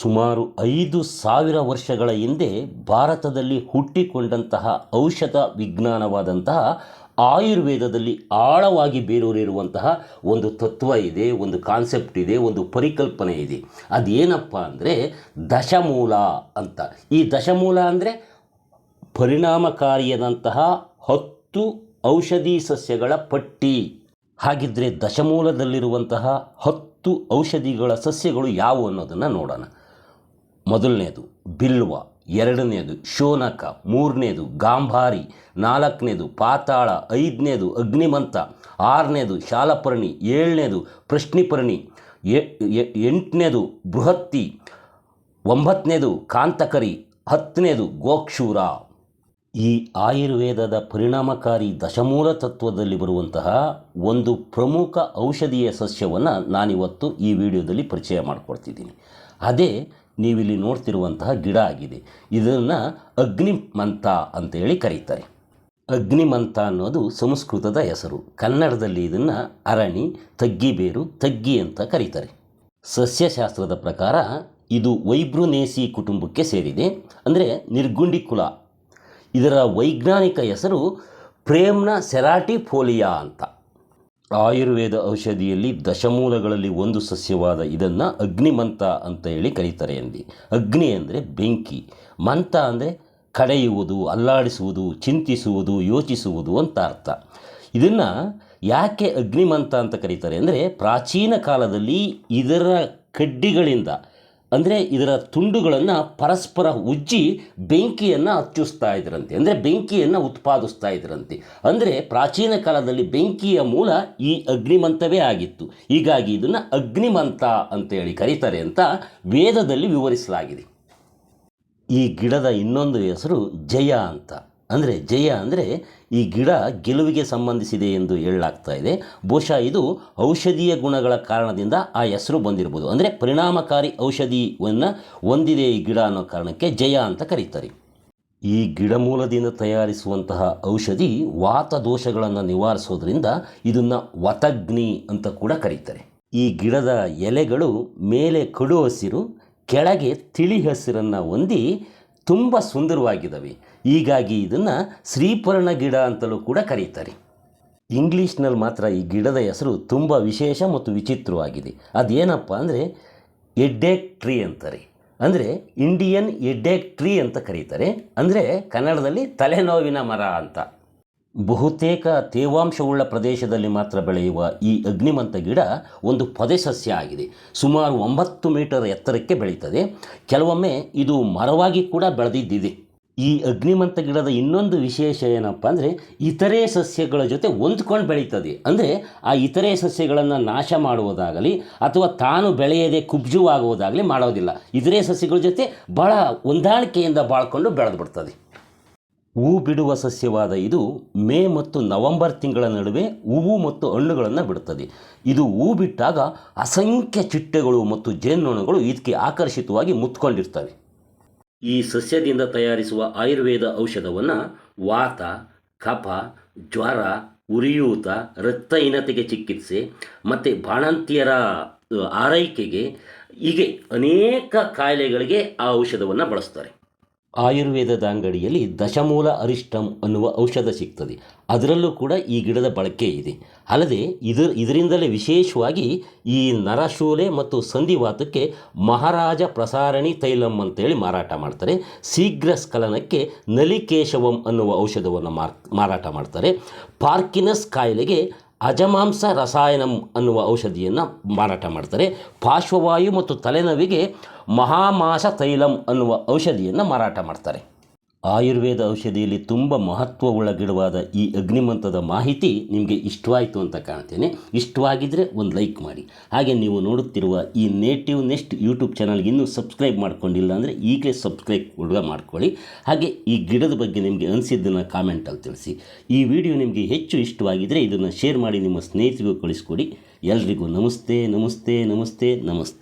ಸುಮಾರು ಐದು ಸಾವಿರ ವರ್ಷಗಳ ಹಿಂದೆ ಭಾರತದಲ್ಲಿ ಹುಟ್ಟಿಕೊಂಡಂತಹ ಔಷಧ ವಿಜ್ಞಾನವಾದಂತಹ ಆಯುರ್ವೇದದಲ್ಲಿ ಆಳವಾಗಿ ಬೇರೂರಿರುವಂತಹ ಒಂದು ತತ್ವ ಇದೆ, ಒಂದು ಕಾನ್ಸೆಪ್ಟ್ ಇದೆ, ಒಂದು ಪರಿಕಲ್ಪನೆ ಇದೆ. ಅದೇನಪ್ಪ ಅಂದರೆ ದಶಮೂಲ ಅಂತ. ಈ ದಶಮೂಲ ಅಂದರೆ ಪರಿಣಾಮಕಾರಿಯಾದಂತಹ ಹತ್ತು ಔಷಧಿ ಸಸ್ಯಗಳ ಪಟ್ಟಿ. ಹಾಗಿದ್ದರೆ ದಶಮೂಲದಲ್ಲಿರುವಂತಹ ಹತ್ತು ಔಷಧಿಗಳ ಸಸ್ಯಗಳು ಯಾವುವು ಅನ್ನೋದನ್ನು ನೋಡೋಣ. ಮೊದಲನೇದು ಬಿಲ್ವ, ಎರಡನೇದು ಶೋನಕ, ಮೂರನೇದು ಗಾಂಭಾರಿ, ನಾಲ್ಕನೇದು ಪಾತಾಳ, ಐದನೇದು ಅಗ್ನಿಮಂತ, ಆರನೇದು ಶಾಲಪರ್ಣಿ, ಏಳನೇದು ಪ್ರಶ್ನಿಪರ್ಣಿ ಎಂಟನೇದು ಬೃಹತ್ತಿ ಒಂಬತ್ತನೇದು ಕಾಂತಕರಿ, ಹತ್ತನೇದು ಗೋಕ್ಷೂರ. ಈ ಆಯುರ್ವೇದದ ಪರಿಣಾಮಕಾರಿ ದಶಮೂಲ ತತ್ವದಲ್ಲಿ ಬರುವಂತಹ ಒಂದು ಪ್ರಮುಖ ಔಷಧೀಯ ಸಸ್ಯವನ್ನು ನಾನಿವತ್ತು ಈ ವಿಡಿಯೋದಲ್ಲಿ ಪರಿಚಯ ಮಾಡಿಕೊಡ್ತಿದ್ದೀನಿ. ಅದೇ ನೀವಿಲ್ಲಿ ನೋಡ್ತಿರುವಂತಹ ಗಿಡ ಆಗಿದೆ. ಇದನ್ನು ಅಗ್ನಿಮಂತ ಅಂತೇಳಿ ಕರೀತಾರೆ. ಅಗ್ನಿಮಂತ ಅನ್ನೋದು ಸಂಸ್ಕೃತದ ಹೆಸರು. ಕನ್ನಡದಲ್ಲಿ ಇದನ್ನು ಅರಣಿ ತಗ್ಗಿಬೇರು ತಗ್ಗಿ ಅಂತ ಕರೀತಾರೆ. ಸಸ್ಯಶಾಸ್ತ್ರದ ಪ್ರಕಾರ ಇದು ವೈಬ್ರುನೇಸಿ ಕುಟುಂಬಕ್ಕೆ ಸೇರಿದೆ. ಅಂದರೆ ನಿರ್ಗುಂಡಿ ಕುಲ. ಇದರ ವೈಜ್ಞಾನಿಕ ಹೆಸರು ಪ್ರೇಮ್ನ ಸೆರಾಟಿ ಫೋಲಿಯಾ ಅಂತ. ಆಯುರ್ವೇದ ಔಷಧಿಯಲ್ಲಿ ದಶಮೂಲಗಳಲ್ಲಿ ಒಂದು ಸಸ್ಯವಾದ ಇದನ್ನು ಅಗ್ನಿಮಂತ ಅಂತ ಹೇಳಿ ಕರೀತಾರೆ ಎಂದಿ ಅಗ್ನಿ ಅಂದರೆ ಬೆಂಕಿ. ಮಂತ ಅಂದರೆ ಕಡೆಯುವುದು, ಅಲ್ಲಾಡಿಸುವುದು, ಚಿಂತಿಸುವುದು, ಯೋಚಿಸುವುದು ಅಂತ ಅರ್ಥ. ಇದನ್ನು ಯಾಕೆ ಅಗ್ನಿಮಂತ ಅಂತ ಕರೀತಾರೆ ಅಂದರೆ ಪ್ರಾಚೀನ ಕಾಲದಲ್ಲಿ ಇದರ ಕಡ್ಡಿಗಳಿಂದ ಅಂದರೆ ಇದರ ತುಂಡುಗಳನ್ನು ಪರಸ್ಪರ ಉಜ್ಜಿ ಬೆಂಕಿಯನ್ನು ಹಚ್ಚಿಸ್ತಾ ಇದ್ರಂತೆ. ಅಂದರೆ ಬೆಂಕಿಯನ್ನು ಉತ್ಪಾದಿಸ್ತಾ ಇದ್ರಂತೆ. ಅಂದರೆ ಪ್ರಾಚೀನ ಕಾಲದಲ್ಲಿ ಬೆಂಕಿಯ ಮೂಲ ಈ ಅಗ್ನಿಮಂತವೇ ಆಗಿತ್ತು. ಹೀಗಾಗಿ ಇದನ್ನು ಅಗ್ನಿಮಂತ ಅಂತೇಳಿ ಕರೀತಾರೆ ಅಂತ ವೇದದಲ್ಲಿ ವಿವರಿಸಲಾಗಿದೆ. ಈ ಗಿಡದ ಇನ್ನೊಂದು ಹೆಸರು ಜಯ ಅಂತ. ಅಂದರೆ ಜಯ ಅಂದರೆ ಈ ಗಿಡ ಗೆಲುವಿಗೆ ಸಂಬಂಧಿಸಿದೆ ಎಂದು ಹೇಳಲಾಗ್ತಾ ಇದೆ. ಬಹುಶಃ ಇದು ಔಷಧೀಯ ಗುಣಗಳ ಕಾರಣದಿಂದ ಆ ಹೆಸರು ಬಂದಿರ್ಬೋದು. ಅಂದರೆ ಪರಿಣಾಮಕಾರಿ ಔಷಧಿಯನ್ನು ಹೊಂದಿದೆ ಈ ಗಿಡ ಅನ್ನೋ ಕಾರಣಕ್ಕೆ ಜಯ ಅಂತ ಕರೀತಾರೆ. ಈ ಗಿಡಮೂಲದಿಂದ ತಯಾರಿಸುವಂತಹ ಔಷಧಿ ವಾತ ದೋಷಗಳನ್ನು ನಿವಾರಿಸೋದ್ರಿಂದ ಇದನ್ನು ವತಗ್ನಿ ಅಂತ ಕೂಡ ಕರೀತಾರೆ. ಈ ಗಿಡದ ಎಲೆಗಳು ಮೇಲೆ ಕಡು ಹಸಿರು, ಕೆಳಗೆ ತಿಳಿ ಹಸಿರನ್ನು ಹೊಂದಿ ತುಂಬ ಸುಂದರವಾಗಿದ್ದಾವೆ ಹೀಗಾಗಿ ಇದನ್ನು ಶ್ರೀಪರ್ಣ ಗಿಡ ಅಂತಲೂ ಕೂಡ ಕರೀತಾರೆ. ಇಂಗ್ಲೀಷ್ನಲ್ಲಿ ಮಾತ್ರ ಈ ಗಿಡದ ಹೆಸರು ತುಂಬ ವಿಶೇಷ ಮತ್ತು ವಿಚಿತ್ರವಾಗಿದೆ. ಅದೇನಪ್ಪ ಅಂದರೆ ಎಡ್ಡೆಕ್ ಟ್ರೀ ಅಂತಾರೆ. ಅಂದರೆ ಇಂಡಿಯನ್ ಎಡ್ಡೆಕ್ ಟ್ರೀ ಅಂತ ಕರೀತಾರೆ. ಅಂದರೆ ಕನ್ನಡದಲ್ಲಿ ತಲೆನೋವಿನ ಮರ ಅಂತ. ಬಹುತೇಕ ತೇವಾಂಶವುಳ್ಳ ಪ್ರದೇಶದಲ್ಲಿ ಮಾತ್ರ ಬೆಳೆಯುವ ಈ ಅಗ್ನಿಮಂತ ಗಿಡ ಒಂದು ಪೊದೆ ಸಸ್ಯ ಆಗಿದೆ. ಸುಮಾರು ಒಂಬತ್ತು ಮೀಟರ್ ಎತ್ತರಕ್ಕೆ ಬೆಳೀತದೆ. ಕೆಲವೊಮ್ಮೆ ಇದು ಮರವಾಗಿ ಕೂಡ ಬೆಳೆದಿದ್ದಿದೆ. ಈ ಅಗ್ನಿಮಂತ ಗಿಡದ ಇನ್ನೊಂದು ವಿಶೇಷ ಏನಪ್ಪ ಅಂದರೆ ಇತರೆ ಸಸ್ಯಗಳ ಜೊತೆ ಹೊಂದ್ಕೊಂಡು ಬೆಳೀತದೆ. ಅಂದರೆ ಆ ಇತರೆ ಸಸ್ಯಗಳನ್ನು ನಾಶ ಮಾಡುವುದಾಗಲಿ ಅಥವಾ ತಾನು ಬೆಳೆಯದೆ ಕುಬ್ಜುವಾಗುವುದಾಗಲಿ ಮಾಡೋದಿಲ್ಲ. ಇತರೆ ಸಸ್ಯಗಳ ಜೊತೆ ಭಾಳ ಹೊಂದಾಣಿಕೆಯಿಂದ ಬಾಳ್ಕೊಂಡು ಬೆಳೆದು ಬಿಡ್ತದೆ ಹೂ ಬಿಡುವ ಸಸ್ಯವಾದ ಇದು ಮೇ ಮತ್ತು ನವೆಂಬರ್ ತಿಂಗಳ ನಡುವೆ ಹೂವು ಮತ್ತು ಹಣ್ಣುಗಳನ್ನು ಬಿಡುತ್ತದೆ. ಇದು ಹೂ ಬಿಟ್ಟಾಗ ಅಸಂಖ್ಯ ಚಿಟ್ಟೆಗಳು ಮತ್ತು ಜೇನುನೊಣಗಳು ಇದಕ್ಕೆ ಆಕರ್ಷಿತವಾಗಿ ಮುತ್ಕೊಂಡಿರ್ತವೆ. ಈ ಸಸ್ಯದಿಂದ ತಯಾರಿಸುವ ಆಯುರ್ವೇದ ಔಷಧವನ್ನು ವಾತ, ಕಫ, ಜ್ವರ, ಉರಿಯೂತ, ರಕ್ತಹೀನತೆಗೆ ಚಿಕಿತ್ಸೆ ಮತ್ತು ಬಾಣಂತಿಯರ ಆರೈಕೆಗೆ ಹೀಗೆ ಅನೇಕ ಕಾಯಿಲೆಗಳಿಗೆ ಆ ಔಷಧವನ್ನು ಬಳಸ್ತಾರೆ. ಆಯುರ್ವೇದದ ಅಂಗಡಿಯಲ್ಲಿ ದಶಮೂಲ ಅರಿಷ್ಟಂ ಅನ್ನುವ ಔಷಧ ಸಿಗ್ತದೆ. ಅದರಲ್ಲೂ ಕೂಡ ಈ ಗಿಡದ ಬಳಕೆ ಇದೆ. ಅಲ್ಲದೆ ಇದರ, ಇದರಿಂದಲೇ ವಿಶೇಷವಾಗಿ ಈ ನರಶೂಲೆ ಮತ್ತು ಸಂಧಿವಾತಕ್ಕೆ ಮಹಾರಾಜ ಪ್ರಸಾರಣಿ ತೈಲಂ ಅಂತೇಳಿ ಮಾರಾಟ ಮಾಡ್ತಾರೆ. ಶೀಘ್ರ ಸ್ಖಲನಕ್ಕೆ ನಲಿಕೇಶವಂ ಅನ್ನುವ ಔಷಧವನ್ನು ಮಾರ್, ಮಾರಾಟ ಮಾಡ್ತಾರೆ. ಪಾರ್ಕಿನಸ್ ಕಾಯಿಲೆಗೆ ಅಜಮಾಂಸ ರಸಾಯನಂ ಅನ್ನುವ ಔಷಧಿಯನ್ನು ಮಾರಾಟ ಮಾಡ್ತಾರೆ. ಪಾರ್ಶ್ವವಾಯು ಮತ್ತು ತಲೆನೋವಿಗೆ ಮಹಾಮಾಸ ತೈಲಂ ಅನ್ನುವ ಔಷಧಿಯನ್ನು ಮಾರಾಟ ಮಾಡ್ತಾರೆ. ಆಯುರ್ವೇದ ಔಷಧಿಯಲ್ಲಿ ತುಂಬ ಮಹತ್ವವುಳ್ಳ ಗಿಡವಾದ ಈ ಅಗ್ನಿಮಂತದ ಮಾಹಿತಿ ನಿಮಗೆ ಇಷ್ಟವಾಯಿತು ಅಂತ ಕಾಣ್ತೇನೆ. ಇಷ್ಟವಾಗಿದ್ದರೆ ಒಂದು ಲೈಕ್ ಮಾಡಿ. ಹಾಗೆ ನೀವು ನೋಡುತ್ತಿರುವ ಈ ನೇಟಿವ್ ನೆಕ್ಸ್ಟ್ ಯೂಟ್ಯೂಬ್ ಚಾನಲ್ಗೆ ಇನ್ನೂ ಸಬ್ಸ್ಕ್ರೈಬ್ ಮಾಡ್ಕೊಂಡಿಲ್ಲ ಅಂದರೆ ಈಗಲೇ ಸಬ್ಸ್ಕ್ರೈಬ್ ಕೂಡ ಮಾಡ್ಕೊಳ್ಳಿ. ಹಾಗೆ ಈ ಗಿಡದ ಬಗ್ಗೆ ನಿಮಗೆ ಅನಿಸಿದ್ದನ್ನು ಕಾಮೆಂಟಲ್ಲಿ ತಿಳಿಸಿ. ಈ ವಿಡಿಯೋ ನಿಮಗೆ ಹೆಚ್ಚು ಇಷ್ಟವಾಗಿದ್ದರೆ ಇದನ್ನು ಶೇರ್ ಮಾಡಿ, ನಿಮ್ಮ ಸ್ನೇಹಿತರಿಗೂ ಕಳಿಸ್ಕೊಡಿ. ಎಲ್ರಿಗೂ ನಮಸ್ತೆ ನಮಸ್ತೆ ನಮಸ್ತೆ ನಮಸ್ತೆ.